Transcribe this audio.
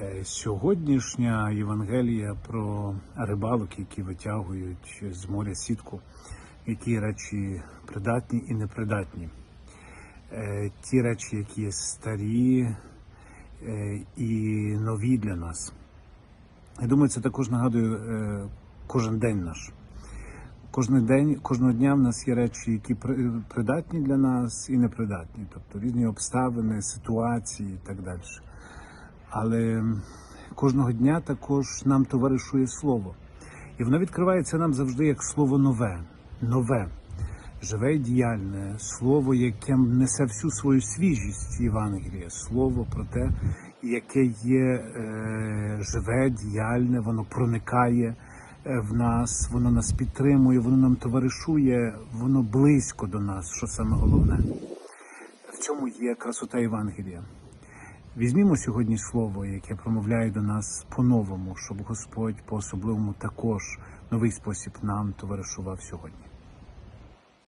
Е, Сьогоднішня Євангелія про рибалок, які витягують з моря сітку, які речі придатні і непридатні. Е, Ті речі, які є старі е, і нові для нас. Я думаю, це також нагадує кожен день наш. Кожен день, кожного дня в нас є речі, які при- придатні для нас і непридатні, тобто різні обставини, ситуації і так далі. Але кожного дня також нам товаришує слово. І воно відкривається нам завжди як слово нове, нове, живе і діяльне, слово, яке несе всю свою свіжість Євангелія, слово про те, яке є е, живе, діяльне, воно проникає е, в нас, воно нас підтримує, воно нам товаришує, воно близько до нас, що саме головне. В цьому є красота Євангелія. Візьмімо сьогодні слово, яке промовляє до нас по-новому, щоб Господь по-особливому також новий спосіб нам товаришував сьогодні.